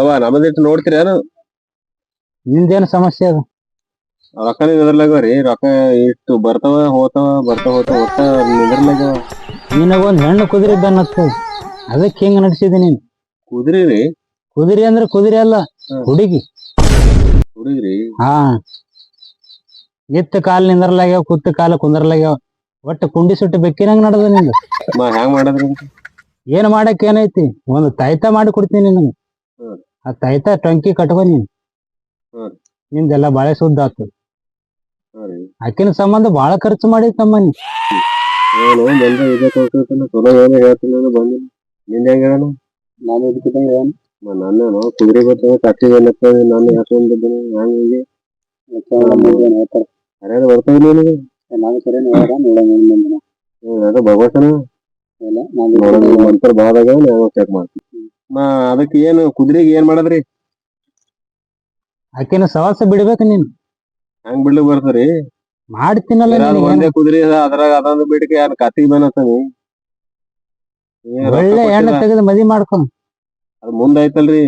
ಬಾಬಾ ನಮ್ಮದಿಟ್ಟು ನೋಡ್ತೀರೇನು ನಿಂದೇನು ಸಮಸ್ಯೆ ಅದು? ರೊಕ್ಕ ನಿದ್ರಲಾಗವ್ರಿ ರೊಕ್ಕ ಇಟ್ಟು ಬರ್ತಾವ ಹೋತಾವ ಬರ್ತಾವ ಹೋತಾವ ಒಟ್ಟ ನಿನಗ ಒಂದ್ ಹೆಣ್ಣು ಕುದುರೆ ಬೆನ್ನತ್ತು ಅದಕ್ಕೆ ಹೆಂಗ ನಡ್ಸಿದಿ ನೀನ್? ಕುದ್ರಿ ರೀ. ಕುದುರೆ ಅಂದ್ರೆ ಕುದುರೆ ಅಲ್ಲ ಹುಡುಗಿ. ಹುಡುಗ್ರಿ? ಹಾ. ಎತ್ತ ಕಾಲ್ ನಿಂದ್ರಲಾಗ್ಯಾವ ಕುತ್ತ ಕಾಲ ಕುಂದ್ರಲಾಗ್ಯಾವ ಒಟ್ಟ ಕುಂಡಿ ಸುಟ್ಟು ಬೆಕ್ಕಿನಂಗ್ ನಡೆದ ನಿಂದು? ಹೆಂಗ್ ಮಾಡದ್ರಿ? ಏನ್ ಮಾಡಕ್ ಏನೈತಿ? ಒಂದು ತಾಯ್ತ ಮಾಡಿ ಕೊಡ್ತೀನಿ ನಿನಗೆ. ಹ್ಮ್. ಆ ತಾಯ್ತ ಟಂಕಿ ಕಟ್ಕೊ ನೀನ್ ಹ್ಮ್. ನಿಂದೆಲ್ಲ ಬಾಳೆ ಸುದ್ದ ಆತು. ಹಾ ರೀ. ಆಕಿನ ಸಂಬಂಧ ಬಾಳ ಖರ್ಚು ಮಾಡಿ ತಮ್ಮ ನೀ ಏನು ಬಂದ ಇದೇ ಕೊಡ್ತಿರ್ತಾನ ಚಲೋ ಏನೋ ಹೇಳ್ತೀನಿ ನಾನು ಬಂದಿನಿ ನಿಂದ ಹೆಂಗ ಹೇಳಣ? ನಾನು ಇದಕ್ಕೆ ಏನು? ನನ್ನೇನು? ಕುದುರೆ ಬರ್ತಾವ ಕಟ್ಟಿ ಏನತ್ತದ ನಾನು ಹಾಕೊಂಡಿದ್ದೀನಿ ಹ್ಯಾಂಗ ಹಿಂಗೆ ಅರ್ಯಾರು ಬರ್ತಾವ ನಿನಗೆ ನಾನು? ಸರಿ ನೋಡ ಹ್ಮ್ ಅದ ಭಗವತನ. ನೋಡೋದು ಮಂತ್ರ ಬಾದಾಗ ನಾನು ಚೆಕ್ ಮಾಡ್ತೀನಿ. ಅದಕ್ಕೆ ಏನು ಕುದುರೆಗೆ ಏನ್ ಮಾಡದ್ರಿ? ಆಕಿನ ಸವಾಸ ಬಿಡ್ಬೇಕು ನೀನ್. ಹಂಗ್ ಬಿಡ್ಲಿಕ್ ಬರ್ತದ್ರಿ ಮಾಡ್ತೀನಲ್ಲ ಒಂದೇ ಕುದುರೆ ಅದ ಅದ್ರಾಗ ಅದೊಂದು ಬಿಡಕ್ಕೆ ಯಾರು ಕತ್ತಿಗೆ ಒಳ್ಳೆ ಹೆಣ್ಣು ತೆಗೆದು ಮದಿ ಮಾಡ್ಕೊ. ಅದು ಮುಂದ್ ಐತಲ್ರಿ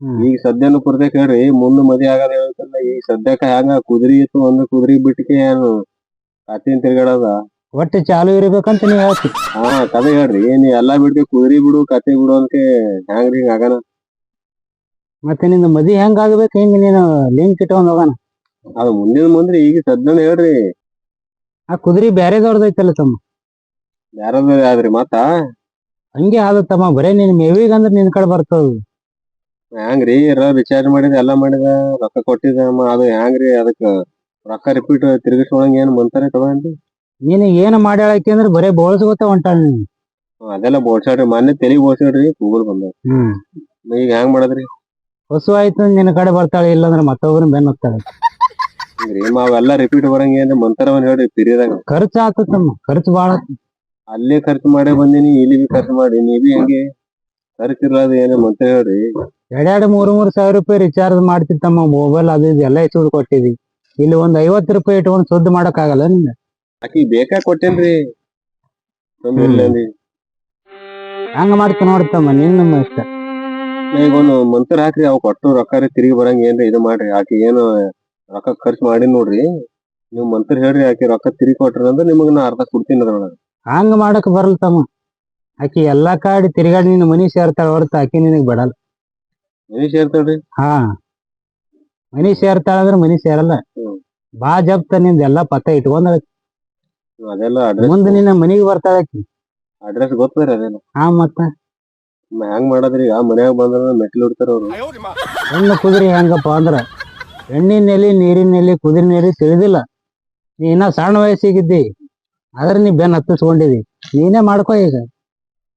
ಹ್ಮ್. ಈಗ ಸದ್ಯನು ಪುರ್ತಕ್ ಹೇಳ್ರಿ ಮುಂದ್ ಮದಿ ಆಗದ ಹೇಳ್ತಲ್ಲ ಈಗ ಸದ್ಯಕ್ಕ ಹೆಂಗ ಕುದುರೆ ಇತ್ತು ಒಂದ್ ಕುದುರೆ ಬಿಟ್ಟಿಗೆ ಏನು ಕತ್ತಿನ ತಿರ್ಗಾಡದ? ಒಟ್ಟು ಚಾಲು ಇರ್ಬೇಕಂತ ನೀವ್ ಹೇಳ್ತಿ. ಹಾ ಕದೆ ಹೇಳ್ರಿ. ನೀ ಎಲ್ಲಾ ಬಿಡ್ಕೆ ಕುದುರಿ ಬಿಡು ಕತೆ ಬಿಡು ಅಂತ ಹೆಂಗ್ರಿ ಹಿಂಗ ಆಗನ ಮತ್ತೆ ನಿಂದ ಮದಿ ಹೆಂಗ್ ಆಗ್ಬೇಕು? ಹೆಂಗ್ ನೀನು ಲಿಂಕ್ ಇಟ್ಕೊಂಡ್ ಹೋಗೋಣ? ಅದು ಮುಂದಿನ ಮುಂದ್ರಿ ಈಗ ಸದ್ಯನು ಹೇಳ್ರಿ. ಆ ಕುದುರಿ ಬ್ಯಾರೆದವ್ರದ್ದು ಐತಲ್ಲ ತಮ್ಮ. ಯಾರದ ಆದ್ರಿ ಮತ್ತ? ಹಂಗೆ ಆದ ತಮ್ಮ ಬರೇ ನಿನ್ ಮೇವಿಗ್ ಅಂದ್ರೆ ನಿನ್ ಕಡೆ ಬರ್ತದ. ಹ್ಯಾಂಗ್ರಿ ಇರೋ ರಿಚಾರ್ಜ್ ಮಾಡಿದ ಎಲ್ಲಾ ಮಾಡಿದ ರೊಕ್ಕ ಕೊಟ್ಟಿದ ಅದು ಹೆಂಗ್ರಿ ಅದಕ್ಕ ರೊಕ್ಕ ರಿಪೀಟ್ ತಿರುಗಿಸ್ಕೊಳಂಗ ಏನ್ ಮಂತಾರೆ ತಗೊಂಡ್ರಿ? ನೀನ್ ಏನ್ ಮಾಡ್ಯಾಳಕಿ ಅಂದ್ರೆ ಬರೇ ಬೋಳ್ಸ್ಕೊತ ಹೊಂಟಾಳ ನೀನ್. ಅದೆಲ್ಲ ಬೋಳ್ಸಾಡ್ರಿ ಮೊನ್ನೆ ತೆಲಿಗ್ ಬೋಳ್ಸಾಡ್ರಿ ಕೂಗಲ್ ಬಂದ ಹ್ಮ್. ಈಗ ಹೆಂಗ್ ಮಾಡದ್ರಿ? ಹೊಸು ಆಯ್ತು ನಿನ್ನ ಕಡೆ ಬರ್ತಾಳೆ ಇಲ್ಲಾಂದ್ರೆ ಮತ್ತೊಬ್ಬರ ಬೆನ್ನ ಹತ್ತಾಳೆ ಅವೆಲ್ಲ ರಿಪೀಟ್ ಬರಂಗ ಏನ್ರಿ ಮಂತ್ರವನ್ ಹೇಳ್ರಿ ಪಿರಿಯದಾಗ. ಖರ್ಚು ಆತಮ್ಮ ಖರ್ಚು ಬಾಳ. ಅಲ್ಲೇ ಖರ್ಚು ಮಾಡೇ ಬಂದಿನಿ ಇಲ್ಲಿ ಬಿ ಖರ್ಚು ಮಾಡಿ ನೀ ಬಿ ಹೆಂಗೆ? ಖರ್ಚು ಇರ್ಲಾದ ಏನ ಮಂತ್ರ ಹೇಳ್ರಿ? ಎರಡೆರಡು ಮೂರ್ ಮೂರ್ ಸಾವಿರ ರೂಪಾಯಿ ರಿಚಾರ್ಜ್ ಮಾಡ್ತಿತ್ತಮ್ಮ ಮೊಬೈಲ್ ಅದು ಇದು ಎಲ್ಲ ಹೆಚ್ಚು ಕೊಟ್ಟಿದ್ವಿ ಇಲ್ಲಿ ಒಂದ್ ಐವತ್ತು ರೂಪಾಯಿ ಇಟ್ಕೊಂಡು ಸುದ್ದಿ ಮಾಡಕ್ ಆಗಲ್ಲ ನಿಂದ ಆಕಿ ಬೇಕಾ ಕೊಟ್ಟೇನ್ರಿ? ಸುಮ್ನೆ ಇಲ್ಲ ಅಂದಿ. ಹಂಗ ಮಾಡ್ತ ನೋಡ್ತಮ್ಮ ನಿನ್ ನಮ್ಮ ಇಷ್ಟ. ಈಗ ಒಂದು ಮಂತ್ರ ಹಾಕ್ರಿ ಅವ್ ಕೊಟ್ಟು ರೊಕ್ಕ ತಿರುಗಿ ಬರಂಗ ಏನ್ರಿ ಇದು ಮಾಡ್ರಿ. ಆಕಿ ಏನು ರೊಕ್ಕ ಖರ್ಚು ಮಾಡಿ ನೋಡ್ರಿ. ನೀವ್ ಮಂತ್ರ ಹೇಳ್ರಿ ಆಕಿ ರೊಕ್ಕ ತಿರುಗಿ ಕೊಟ್ರಿ ಅಂದ್ರೆ ನಿಮಗ್ ನಾ ಅರ್ಧ ಕೊಡ್ತೀನಿ ಅದ್ರೊಳಗ. ಹಂಗ ಮಾಡಕ್ ಬರಲ್ ತಮ್ಮ. ಆಕಿ ಎಲ್ಲಾ ಕಾಡಿ ತಿರ್ಗಾಡಿ ನಿನ್ನ ಮನಿ ಸೇರ್ತಾಳ ಹೊರತು ಆಕಿ ನಿನಗ್ ಬಿಡಲ್ಲ. ಮನಿ ಸೇರ್ತಾಳ್ರಿ? ಹಾ. ಮನಿ ಸೇರ್ತಾಳ ಅಂದ್ರೆ ಮನಿ ಸೇರಲ್ಲ. ಬಾ ಜಪ್ತ ನಿಂದ ಎಲ್ಲಾ ಪತ್ತ ಇಟ್ಕೊಂಡ ಅದೆಲ್ಲ ಅಡ್ರೆ ಮುಂದೆ ನಿನ್ನ ಮನಿಗ್ ಬರ್ತಾಳ ಆಕಿ. ಅಡ್ರೆಸ್ ಗೊತ್ತಿರ ಅದೆಲ್ಲ ಹಾ ಮತ್ತ? ಮ- ಹೆಂಗ್ ಮಾಡದ್ರಿ? ಆ ಮನ್ಯಾಗ ಬಂದ್ರ ಮೆಟ್ಲು ಇಡ್ತಾರ ಅವ್ರು. ಹೆಣ್ಣು ಕುದುರೆ ಹೆಂಗಪ್ಪ ಅಂದ್ರ ಹೆಣ್ಣಿನ ಎಲೆ ನೀರಿನ ಎಲೆ ಕುದುರೆ ಎಲೆ ತಿಳಿದಿಲ್ಲ. ನೀ ಇನ್ನ ಸಣ್ಣ ವಯಸ್ಸಿಗಿದ್ದಿ ಆದ್ರೆ ನೀ ಬೆನ್ ಹತ್ತಿಸ್ಕೊಂಡಿದಿ. ನೀನೇ ಮಾಡ್ಕೋ ಈಗ.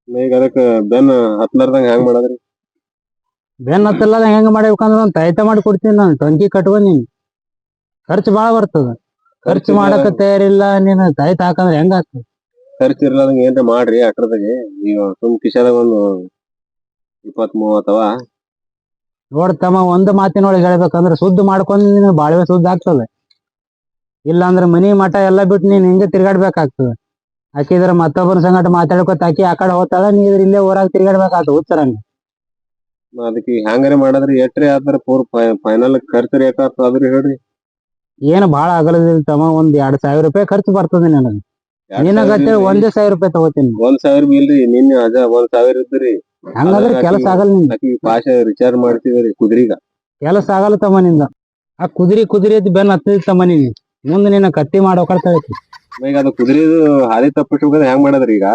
ಈಗ ಅದಕ್ಕ ಬೆನ್ ಹತ್ಲಾರ್ದಂಗ ಹೆಂಗ್ ಮಾಡದ್ರಿ? ಬೆನ್ ಹತ್ತಲ್ಲ ಹೆಂಗ್ ಮಾಡ್ಬೇಕಂದ್ರ ಒಂದ್ ತಾಯ್ತ ಮಾಡಿ ಕೊಡ್ತೀನಿ ನಾನು ಟೊಂಕಿ ಕಟ್ಕೊಂಡ್ ನೀನ್. ಖರ್ಚು ಬಾಳ ಬರ್ತದ. ಖರ್ಚು ಮಾಡಕ ತಯಾರಿಲ್ಲ ನೀನ್ ತಾಯಿ ತಾಕಂದ್ರ ಹೆಂಗ ಆಗ್ತದ? ಖರ್ಚು ಇರ್ಲಾರ್ದಂಗ ಏನ್ರ ಮಾಡ್ರಿ ಅಟ್ರದಾಗೆ ಈಗ ಸುಮ್ ಕಿಶಾದಾಗ ಒಂದು ಇಪ್ಪತ್ ಮೂವತ್ತವ ನೋಡ್ತಮ್ಮ ಒಂದ್ ಮಾತಿನೊಳಗೆ ಹೇಳ್ಬೇಕಂದ್ರ ಸುದ್ದ ಮಾಡ್ಕೊಂಡ್ ನೀನು ಬಾಳ್ವೆ ಸುದ್ದ ಆಗ್ತದೆ. ಇಲ್ಲ ಅಂದ್ರ ಮನಿ ಮಠ ಎಲ್ಲಾ ಬಿಟ್ಟು ನೀನ್ ಹಿಂಗೆ ತಿರ್ಗಾಡ್ಬೇಕಾಗ್ತದ. ಹಾಕಿದ್ರ ಇದ್ರ ಮತ್ತೊಬ್ಬರ ಸಂಗಟ ಮಾತಾಡ್ಕೊತ ಆಕಿ ಆ ಕಡೆ ಹೋಗ್ತಾಳ ನೀ ಇದ್ರ ಇಲ್ಲೇ ಊರಾಗ ಉತ್ತರ ಹುಚ್ಚರಂಗ ಅದಕ್ಕೆ ಹ್ಯಾಂಗಾರ ಮಾಡದ್ರಿ? ಎಟ್ರಿ ಆದ್ರೆ ಪೂರ್ ಫೈನಲ್ ಖರ್ಚು ರೇಟ್ ಆಗ್ತದ ಹೇಳ್ರಿ. ಏನು ಬಾಳ ಆಗಲದಿಲ್ಲ ತಮ್ಮ ಒಂದ್ ಎರಡ್ ಸಾವಿರ ರೂಪಾಯಿ ಖರ್ಚು ಬರ್ತದೆ ನನಗೆ. ಏನಾಗತ್ತೆ ನಿನಗತ್ತೆ ಒಂದೇ ಸಾವಿರ ರೂಪಾಯಿ ತಗೋತೀನಿ. ಒಂದ್ ಸಾವಿರ ಇಲ್ರಿ ನಿನ್ನೆ ಅದ ಒಂದ್ ಸಾವಿರ ಇದ್ರಿ ಹಂಗಾದ್ರೆ ಕೆಲಸ ಆಗಲ್ಲ ನಿಂದ ಆಕಿ ಪಾಶ ರಿಚಾರ್ಜ್ ಮಾಡ್ತಿದ್ರಿ ಕುದ್ರಿಗ. ಕೆಲಸ ಆಗಲ್ಲ ತಮ್ಮ ನಿಂದ. ಆ ಕುದುರೆ ಕುದುರೆ ಅದ್ ಬೆನ್ ಹತ್ತಿದ ತಮ್ಮ ನೀನ್ ಮುಂದೆ ನಿನ್ನ ಕಟ್ಟಿ ಮಾಡೋಕಳ್ತಾ ಐತಿ. ಈಗ ಅದು ಕುದ್ರಿದು ಹಾದಿ ತಪ್ಪಿಸ್ಬೇಕಂದ್ರೆ ಹೆಂಗ್ ಮಾಡದ್ರಿ ಈಗ?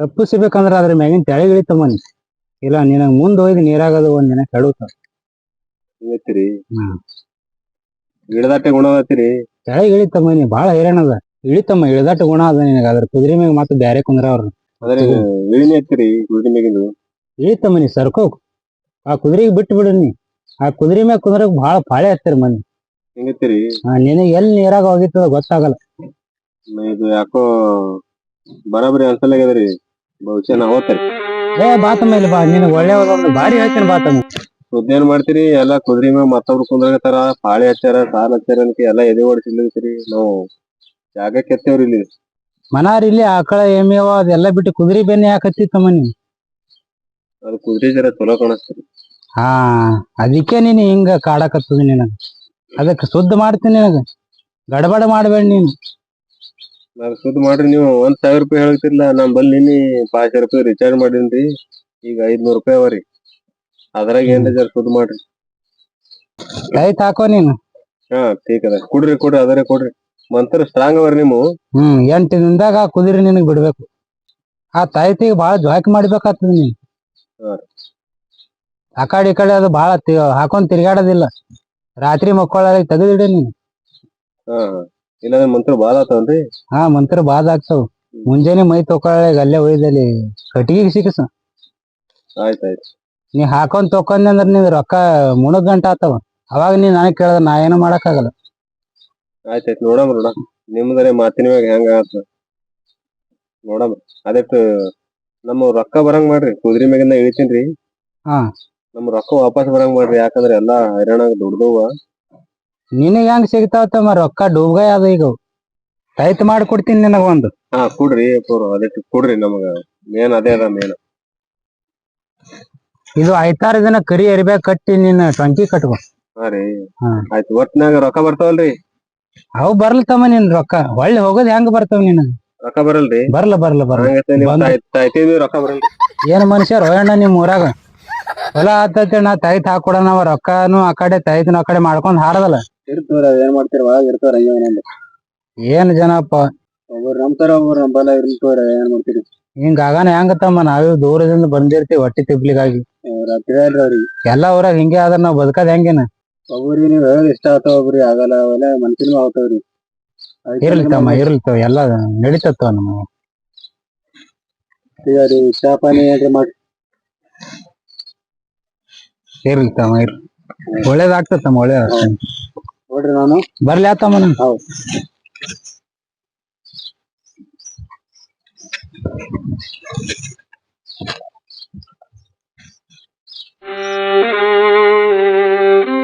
ತಪ್ಪಿಸ್ಬೇಕಂದ್ರ ಅದ್ರ ಮ್ಯಾಗಿನ ತೆಳಗ್ ಇಳಿತಮ್ಮ ನೀ ಇಲ್ಲ ನಿನಗ್ ಮುಂದ್ ಹೋಗಿ ನೀರಾಗದು ಒಂದ್ ದಿನ ಕೆಡುತ್ತ ಹಿಂಗತ್ತೀರಿ ಗುಣ ಅದತಿರಿ ಕೆಳಗೆ ಇಳಿತಮ್ಮ ನೀ ಬಾಳ ಹೈರಾಣ ಅದ. ಇಳಿತಮ್ಮ ಇಳದಾಟ ಗುಣ ಅದ ನಿನಗ. ಅದ್ರ ಕುದುರೆ ಮ್ಯಾಗ ಮತ್ತೆ ಬ್ಯಾರೆ ಕುಂದ್ರ ಅವ್ರ. ಅದ್ರ ಇಳಿನಿ ಹತ್ತಿರಿ ಗುಡಿ ಮ್ಯಾಗಿಂದು. ಇಳಿತಮ್ಮ ನೀ ಸರ್ಕೋ. ಆ ಕುದುರೆಗೆ ಬಿಟ್ಟು ಬಿಡು ನೀ. ಆ ಕುದುರೆ ಮ್ಯಾಗ ಕುಂದ್ರಕ್ ಬಾಳ ಪಾಳೆ ಹತ್ತಿರ ಮಂದಿ. ಹಿಂಗತ್ತೀರಿ ಆ, ನಿನಗ್ ಎಲ್ಲಿ ನೀರಾಗ ಹೋಗಿತ್ತದ ಗೊತ್ತಾಗಲ್ಲ. ಇದು ಯಾಕೋ ಬರಾಬರಿ ಅನ್ಸಲ್ಲಾಗ್ಯದ್ರಿ ಬಹುಶಃ ನಾ ಓದ್ತಾರೆ ಏ ಬಾತಮ್ಮ ಇಲ್ಲಿ ಬಾ. ನಿನಗ್ ಒಳ್ಳೆ ಒಂದು ಬಾರಿ ಹೇಳ್ತೇನೆ ಬಾತಮ್ಮ ಸುದ್ದಿ ಏನ್ ಮಾಡ್ತೀರಿ? ಎಲ್ಲಾ ಕುದ್ರಿ ಮ್ಯಾಗ ಮತ್ತೊಬ್ರು ಕುಂದ್ರಾಗತ್ತಾರ ಪಾಳಿ ಹಚ್ಚಾರ ಸಾಲ ಹಚ್ಚಾರ ಅಂತ ಎಲ್ಲಾ ಎದೆ ಓಡಿಸಿಲ್ರಿ ನಾವು ಜಾಗ ಕೆತ್ತೇವ್ರಿ ಇಲ್ಲಿ. ಮನಾರ್ ಇಲ್ಲಿ ಆಕಳ ಎಮ್ಮೆವ ಅದೆಲ್ಲ ಬಿಟ್ಟು ಕುದುರೆ ಬೆನ್ನೆ ಹಾಕತ್ತಿ ತಮ್ಮ ನೀ ಅದು ಕುದ್ರಿ ಜರ ಚಲೋ ಕಾಣಿಸ್ತೀರಿ. ಹಾ ಅದಕ್ಕೆ ನೀನು ಹಿಂಗ ಕಾಡಕತ್ತದ ನಿನಗ. ಅದಕ್ಕೆ ಶುದ್ಧ ಮಾಡ್ತೀನಿ ನಿನಗ. ಗಡಬಡ ಮಾಡ್ಬೇಡ ನೀನು. ನಾನು ಶುದ್ಧ ಮಾಡ್ರಿ ನೀವು ಒಂದ್ ಸಾವಿರ ರೂಪಾಯಿ ಹೇಳ್ತಿರ್ಲ ನಮ್ ಬಲ್ಲಿ ನಿನ್ನೆ ಪಾಚ ರೂಪಾಯಿ ರಿಚಾರ್ಜ್ ಮಾಡಿನ್ರಿ. ಈಗ ಐದ್ನೂರ್ ರೂಪಾಯಿ ಅವರಿ ಅದ್ರಾಗ ಏನ್ ಜರ ಕುದ್ ಮಾಡ್ರಿ. ರೈತ ಹಾಕೋ ನೀನು. ಹಾ ಠೀಕ್ ಅದ. ಕುಡ್ರಿ ಕುಡ್ರಿ ಅದರೇ ಕೊಡ್ರಿ. ಮಂತ್ರ ಸ್ಟ್ರಾಂಗ್ ಅವರಿ ನೀವು. ಹ್ಮ್ ಎಂಟು ದಿನದಾಗ ಆ ಕುದುರೆ ನಿನಗ್ ಬಿಡ್ಬೇಕು. ಆ ತಾಯ್ತಿಗೆ ಬಾಳ ಜಾಕ್ ಮಾಡ್ಬೇಕಾಗ್ತದ ನೀನ್. ಹಾ. ಆ ಕಡೆ ಈ ಕಡೆ ಅದು ಬಾಳ ತಿ- ಹಾಕೊಂಡ್ ತಿರ್ಗಾಡೋದಿಲ್ಲ. ರಾತ್ರಿ ಮಕ್ಕಳ ತೆಗೆದಿಡಿ ನೀನು. ಹಾ ಹಾ. ಇಲ್ಲಾಂದ್ರೆ ಮಂತ್ರ ಬಾಳ ಆತವನ್ರಿ ಹಾ ಮಂತ್ರ ಬಾದ್ ಆಗ್ತಾವ. ಮುಂಜಾನೆ ಮೈ ತೊಕೊಳ್ಳಾಗ ಅಲ್ಲೇ ಒಯ್ದಲ್ಲಿ ಕಟ್ಟಿಗೆ ಸಿಕ್ಕಸ. ಆಯ್ತ್ ಆಯ್ತ್. ನೀ ಹಾಕೊಂಡ್ ತೊಕೊಂಡ್ ಅಂದ್ರ ನೀವ್ ರೊಕ್ಕ ಮುಣಗ್ ಗಂಟ ಆತವ. ಅವಾಗ ನೀ ನನಗ್ ಕೇಳ್ದ ನಾ ಏನು ಮಾಡಕ್ ಆಗಲ್ಲ ಆಯ್ತಾಯ್ತು ನೋಡಮ್ ನೋಡ ನಿಮ್ದರೆ ಮಾತಿನ ಮ್ಯಾಗ ಹೆಂಗ ಆತ ನೋಡಮ್ ಅದಕ್ಕೆ ನಮ್ಮ ರೊಕ್ಕ ಬರಂಗ್ ಮಾಡ್ರಿ. ಕುದ್ರಿ ಮ್ಯಾಗಿಂದ ಇಳಿತೀನ್ರಿ ಹಾ. ನಮ್ ರೊಕ್ಕ ವಾಪಸ್ ಬರಂಗ್ ಮಾಡ್ರಿ. ಯಾಕಂದ್ರೆ ಎಲ್ಲಾ ಹೈರಾಣ ದುಡ್ದವ ನಿನಗ್ ಹೆಂಗ್ ಸಿಗ್ತಾವ ತಮ್ಮ ರೊಕ್ಕ ಡೂಬ್ಗಾಯ್ ಅದ ಈಗ. ರೈತ ಮಾಡ್ಕೊಡ್ತೀನಿ ನಿನಗ ಒಂದು. ಹಾ ಕೊಡ್ರಿ ಅದಕ್ಕೆ ಕೊಡ್ರಿ ನಮಗ. ಮೇನ್ ಅದೇ ಅದ ಮೇನ್. ಇದು ಐತಾರ ದಿನ ಕರಿ ಎರಿಬ್ಯಾಗ ಕಟ್ಟಿ ನೀನ್ ಟ್ವಂಟಿ ಕಟ್ಕೊ. ಹಾ ರೀ ಹಾ. ಆಯ್ತು ಒಟ್ನಾಗ ರೊಕ್ಕ ಬರ್ತಾವಲ್ರಿ? ಅವು ಬರ್ಲತಮ್ಮ ನಿನ್ ರೊಕ್ಕ. ಒಳ್ಳೆ ಹೋಗೋದ್ ಹೆಂಗ್ ಬರ್ತಾವ ನಿನ್ ರೊಕ್ಕ ಬರಲ್ರಿ? ಬರ್ಲ ಬರ್ಲ ಬರ್ಲ. ಹಂಗೈತೆ ನಿಮ್ ಬಂದ್- ತಾಯ್- ತಾಯ್ತಿದ್ವಿ ರೊಕ್ಕ ಬರಲ್ರಿ. ಏನ್ ಮನುಷ್ಯ ರೋಯಣ್ಣ ನಿಮ್ ಊರಾಗ? ಹೊಲ ಆತೈತಿ ನಾ ತೈತ್ ಹಾಕೊಡ ನಾವ್ ರೊಕ್ಕನು ಆ ಕಡೆ ತೈತನು ಆ ಕಡೆ ಮಾಡ್ಕೊಂಡ್ ಹಾರದಲ್ಲ ಇರ್ತವ್ರ ಏನ್ ಮಾಡ್ತೀರ? ಒಳಗ ಒಂದೊಂದು ಏನ್ ಜನಪ್ಪ? ಒಬ್ಬರು ನಂಬ್ತಾರ ಒಬ್ಬರು ನಂಬಲ್ಲ ಇರ್ತವ್ರ ಏನ್ ಮಾಡ್ತೀರಿ? ಹಿಂಗ ಆಗಾನ ಹೆಂಗತ್ತಮ್ಮ ನಾವೇ ದೂರದಿಂದ ಬಂದಿರ್ತೀವಿ ಹೊಟ್ಟಿ ತಿಪ್ಲಿಗಾಗಿ. ರಾತ್ರಿ ಅವ್ರಿಗೆ ಎಲ್ಲಾ ಊರಾಗ ಹಿಂಗೆ ಆದ್ರ ನಾವ್ ಬದುಕದ್ ಹೆಂಗೇನ? ಒಬ್ಬರಿಗೆ ನೀವ್ ಹೇಳಿ ಇಷ್ಟ ಆಗ್ತಾವ ಒಬ್ರಿ ಆಗಲ್ಲ ಅವೆಲ್ಲ ಮನ್ಸಿನ ಆಗ್ತಾವ್ರಿ ಇರ್ಲಿ ತಮ್ಮ ಇರ್ಲಿ ತವ ಎಲ್ಲಾ ನಡೀತತ್ವ ನಮ್ಮ ಚಾ ಪಾನಿ ಏನ್ರಿ ಮಾಡಿ ಇರ್ಲಿ ತಮ್ಮ ಇರ್ಲಿ. ಒಳ್ಳೇದಾಗ್ತತಮ್ಮ ಒಳ್ಳೇದ ನೋಡ್ರಿ ನಾನು. ಬರ್ಲಿ ಆತಮ್ಮ Thank you.